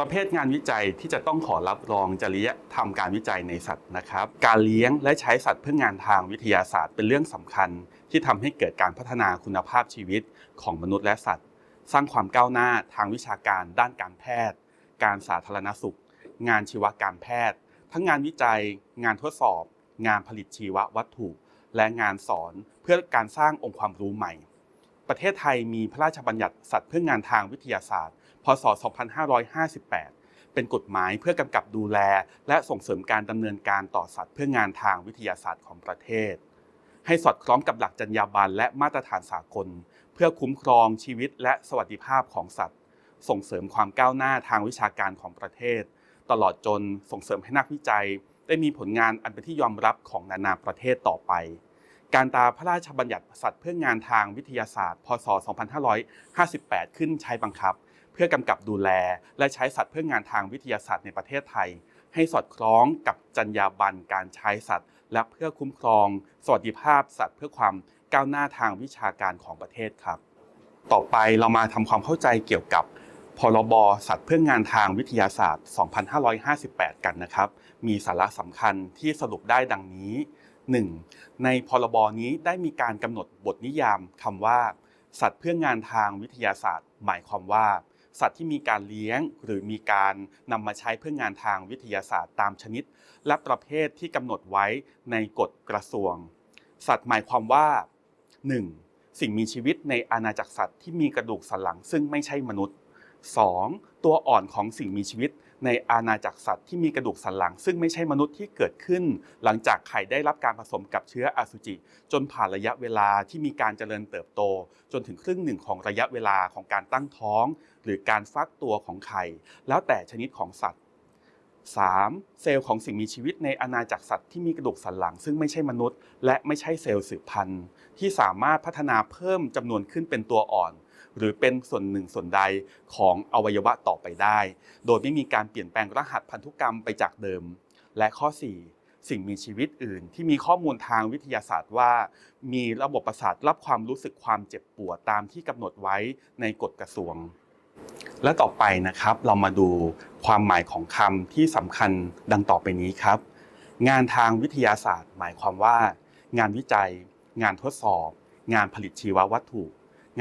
ประเภทงานวิจัยที่จะต้องขอรับรองจริยธรรมการวิจัยในสัตว์นะครับ การเลี้ยงและใช้สัตว์เพื่องานทางวิทยาศาสตร์ เป็นเรื่องสำคัญ ที่ทำให้เกิดการพัฒนาคุณภาพชีวิตของมนุษย์และสัตว์ สร้างความก้าวหน้าทางวิชาการ ด้านการแพทย์ การสาธารณสุข งานชีวการแพทย์ ทั้งงานวิจัย งานทดสอบ งานผลิตชีววัตถุ และงานสอนเพื่อการสร้างองค์ความรู้ใหม่ ประเทศไทยมีพระราชบัญญัติสัตว์เพื่องานทางวิทยาศาสตร์ พศ 2558 เป็นกฎหมายเพื่อกำกับดูแล และส่งเสริมการดำเนินการต่อสัตว์เพื่องานทางวิทยาศาสตร์ของประเทศ ให้สอดคล้องกับหลักจรรยาบรรณและมาตรฐานสากล เพื่อคุ้มครองชีวิตและสวัสดิภาพของสัตว์ ส่งเสริมความก้าวหน้าทางวิชาการของประเทศ ตลอดจนส่งเสริมให้นักวิจัย ได้มีผลงานอันเป็นที่ยอมรับของนานาประเทศต่อไปการตาพระราชบัญญัติสัตว์เพื่องานทางวิทยาศาสตร์ พศ 2558 ขึ้นใช้บังคับ พื่อกำกับดูแล และใช้สัตว์เพื่องานทางวิทยาศาสตร์ในประเทศไทย ให้สอดคล้องกับจรรยาบรรณการใช้สัตว์ และเพื่อคุ้มครอง สวัสดิภาพสัตว์เพื่อความก้าวหน้าทางวิชาการของประเทศครับ ต่อไปเรามาทำความเข้าใจเกี่ยวกับพรบสัตว์เพื่องานทางวิทยาศาสตร์ 2558 กันนะครับ มีสาระสำคัญที่สรุปได้ดังนี้ 1. ในพรบนี้ได้มีการกำหนดบทนิยามคำว่า สัตว์เพื่องานทางวิทยาศาสตร์ หมายความว่า สัตว์ที่มีการเลี้ยงหรือมีการนำมาใช้เพื่องานทางวิทยาศาสตร์ตามชนิด และประเภทที่กำหนดไว้ในกฎกระทรวง สัตว์หมายความว่า 1. สิ่งมีชีวิตในอาณาจักรสัตว์ที่มีกระดูกสันหลังซึ่งไม่ใช่มนุษย์ 2. ตัวอ่อนของสิ่งมีชีวิต ในอาณาจักรสัตว์ที่มีกระดูกสันหลัง ซึ่งไม่ใช่มนุษย์ที่เกิดขึ้น หลังจากไข่ได้รับการผสมกับเชื้ออสุจิ จนผ่านระยะเวลาที่มีการเจริญเติบโต จนถึงครึ่งหนึ่งของระยะเวลาของการตั้งท้อง หรือการฟักตัวของไข่ แล้วแต่ชนิดของสัตว์ 3. เซลล์ของสิ่งมีชีวิตในอาณาจักรสัตว์ที่มีกระดูกสันหลัง ซึ่งไม่ใช่มนุษย์ และไม่ใช่เซลล์สืบพันธุ์ ที่สามารถพัฒนาเพิ่มจำนวนขึ้นเป็นตัวอ่อน หรือเป็นส่วนหนึ่งส่วนใดของอวัยวะต่อไปได้ โดยไม่มีการเปลี่ยนแปลงรหัสพันธุกรรมไปจากเดิม และข้อ 4 สิ่งมีชีวิตอื่น ที่มีข้อมูลทางวิทยาศาสตร์ว่า มีระบบประสาทรับความรู้สึกความเจ็บปวดตามที่กำหนดไว้ในกฎกระทรวง และต่อไปนะครับ เรามาดูความหมายของคำที่สำคัญดังต่อไปนี้ครับ งานทางวิทยาศาสตร์ หมายความว่า งานวิจัย งานทดสอบ งานผลิตชีววัตถุ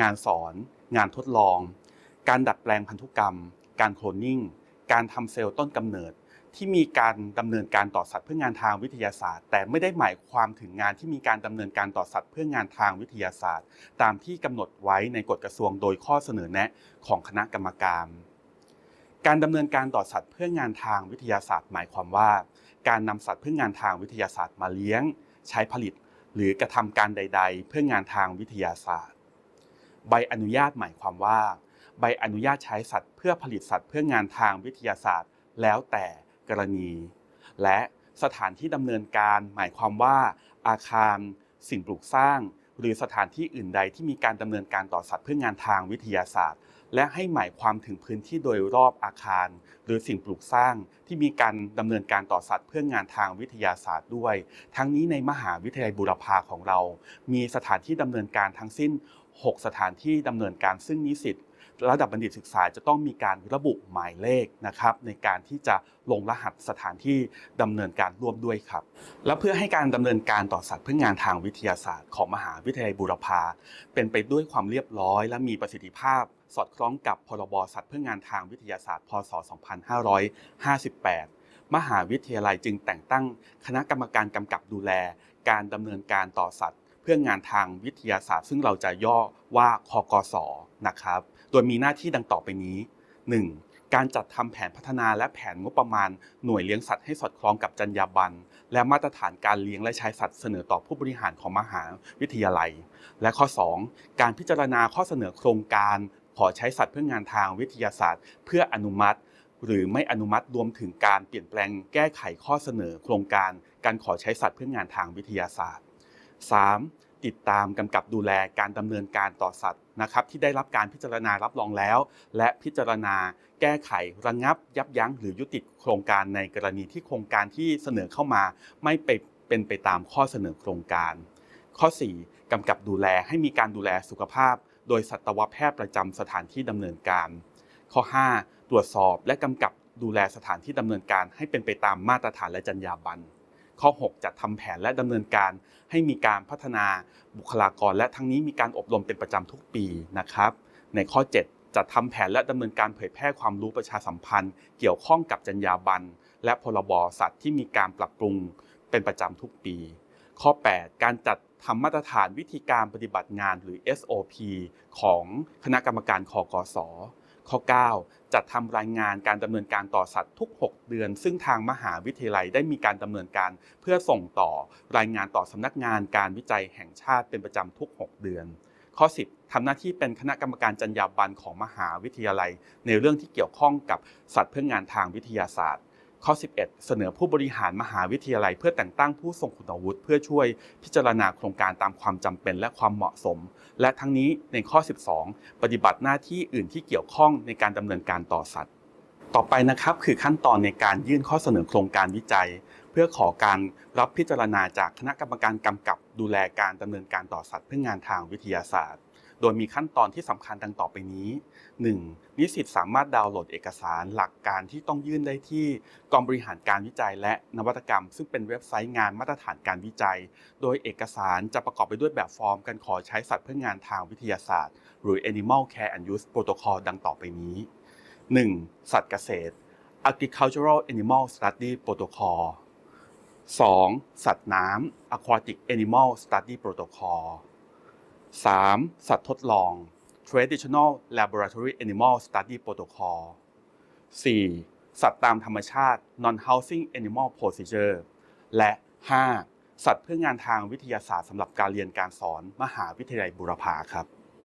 งานสอน งานทดลอง การดัดแปลงพันธุกรรม การโคลนนิ่ง การทำเซลล์ต้นกำเนิด ที่มีการดำเนินการต่อสัตว์เพื่องานทางวิทยาศาสตร์ แต่ไม่ได้หมายความถึงงานที่มีการดำเนินการต่อสัตว์เพื่องานทางวิทยาศาสตร์ ตามที่กำหนดไว้ในกฎกระทรวงโดยข้อเสนอแนะของคณะกรรมการการดำเนินการต่อสัตว์เพื่องานทางวิทยาศาสตร์ หมายความว่า การนำสัตว์เพื่องานทางวิทยาศาสตร์มาเลี้ยง ใช้ผลิต หรือกระทำการใด ๆ เพื่องานทางวิทยาศาสตร์ ใบอนุญาตหมายความว่า ใบอนุญาตใช้สัตว์เพื่อผลิตสัตว์เพื่องานทางวิทยาศาสตร์ แล้วแต่กรณี และสถานที่ดำเนินการหมายความว่า อาคาร สิ่งปลูกสร้าง หรือสถานที่อื่นใดที่มีการดำเนินการต่อสัตว์เพื่องานทางวิทยาศาสตร์ และให้หมายความถึงพื้นที่โดยรอบอาคาร หรือสิ่งปลูกสร้างที่มีการดำเนินการต่อสัตว์เพื่องานทางวิทยาศาสตร์ด้วย ทั้งนี้ในมหาวิทยาลัยบูรพาของเรา มีสถานที่ดำเนินการทั้งสิ้น 6 สถานที่ดำเนินการซึ่งนิสิต ระดับบัณฑิตศึกษาจะต้องมีการระบุหมายเลขนะครับในการที่จะลงรหัสสถานที่ดำเนินการร่วมด้วยครับ และเพื่อให้การดำเนินการต่อสัตว์เพื่องานทางวิทยาศาสตร์ของมหาวิทยาลัยบูรพาเป็นไปด้วยความเรียบร้อย และมีประสิทธิภาพ สอดคล้องกับพรบสัตว์เพื่องานทางวิทยาศาสตร์ พศ 2558มหาวิทยาลัยจึงแต่งตั้งคณะกรรมการกำกับดูแล การดำเนินการต่อสัตว์ เพื่องานทางวิทยาศาสตร์ ซึ่งเราจะย่อว่าคกสนะครับ โดยมีหน้าที่ดังต่อไปนี้ 1. การจัดทำแผนพัฒนาและแผนงบประมาณหน่วยเลี้ยงสัตว์ให้สอดคล้องกับจรรยาบรรณและมาตรฐานการเลี้ยงและใช้สัตว์เสนอต่อผู้บริหารของมหาวิทยาลัย และข้อ 2. การพิจารณาข้อเสนอโครงการ ขอใช้สัตว์เพื่องานทางวิทยาศาสตร์ เพื่ออนุมัติ หรือไม่อนุมัติรวมถึงการเปลี่ยนแปลงแก้ไขข้อเสนอโครงการ การขอใช้สัตว์เพื่องานทางวิทยาศาสตร์ 3. ติดตามกำกับดูแลการดำเนินการต่อสัตว์นะครับที่ได้รับการพิจารณารับรองแล้ว และพิจารณาแก้ไขระงับ ยับยั้ง หรือยุติโครงการในกรณีที่โครงการที่เสนอเข้ามา ไม่ไปเป็นไปตามข้อเสนอโครงการ ข้อ 4. กำกับดูแลให้มีการดูแลสุขภาพ โดยสัตวแพทย์ประจำสถานที่ดำเนินการ ข้อ 5 ตรวจสอบและกำกับดูแลสถานที่ดำเนินการให้เป็นไปตามมาตรฐานและจรรยาบรรณ ข้อ 6 จัดทำแผนและดำเนินการ ให้มีการพัฒนาบุคลากร และทั้งนี้มีการอบรมเป็นประจำทุกปีนะครับ ในข้อ 7 จัดทำแผนและดำเนินการเผยแพร่ความรู้ประชาสัมพันธ์ เกี่ยวข้องกับจรรยาบรรณและพรบสัตว์ที่มีการปรับปรุงเป็นประจำทุกปี ข้อ 8 การจัดทำมาตรฐานวิธีการปฏิบัติงานหรือ SOP ของคณะกรรมการคอกส ข้อ 9 จัดทำรายงานการดำเนินการต่อสัตว์ทุก 6 เดือน ซึ่งทางมหาวิทยาลัยได้มีการดำเนินการเพื่อส่งต่อรายงานต่อสำนักงานการวิจัยแห่งชาติเป็นประจำทุก 6 เดือน ข้อ 10ทำหน้าที่เป็นคณะกรรมการจรรยาบรรณของมหาวิทยาลัย ในเรื่องที่เกี่ยวข้องกับสัตว์เพื่องานทางวิทยาศาสตร์ ข้อ 11 เสนอผู้บริหารมหาวิทยาลัย เพื่อแต่งตั้งผู้ทรงคุณวุฒิเพื่อช่วยพิจารณาโครงการตามความจำเป็นและความเหมาะสม และทั้งนี้ในข้อ 12 ปฏิบัติหน้าที่อื่นที่เกี่ยวข้องในการดำเนินการต่อสัตว์ ต่อไปนะครับคือขั้นตอนในการยื่นข้อเสนอโครงการวิจัย เพื่อขอการรับพิจารณาจากคณะกรรมการกำกับดูแลการดำเนินการต่อสัตว์เพื่องานทางวิทยาศาสตร์ โดยมีขั้นตอนที่สำคัญดังต่อไปนี้ 1. นิสิตสามารถดาวน์โหลดเอกสารหลักการที่ต้องยื่นได้ที่กองบริหารการวิจัยและนวัตกรรม ซึ่งเป็นเว็บไซต์งานมาตรฐานการวิจัย โดยเอกสารจะประกอบไปด้วยแบบฟอร์มการขอใช้สัตว์เพื่องานทางวิทยาศาสตร์ หรือ Animal Care and Use Protocol ดังต่อไปนี้ 1. สัตว์เกษตร Agricultural Animal Study Protocol 2. สัตว์น้ำ Aquatic Animal Study Protocol 3. สัตว์ทดลอง Traditional Laboratory Animal Study Protocol 4. สัตว์ตามธรรมชาติ Non-Housing Animal Procedure และ 5. สัตว์เพื่องานทางวิทยาศาสตร์สำหรับการเรียนการสอนมหาวิทยาลัยบุรพาครับ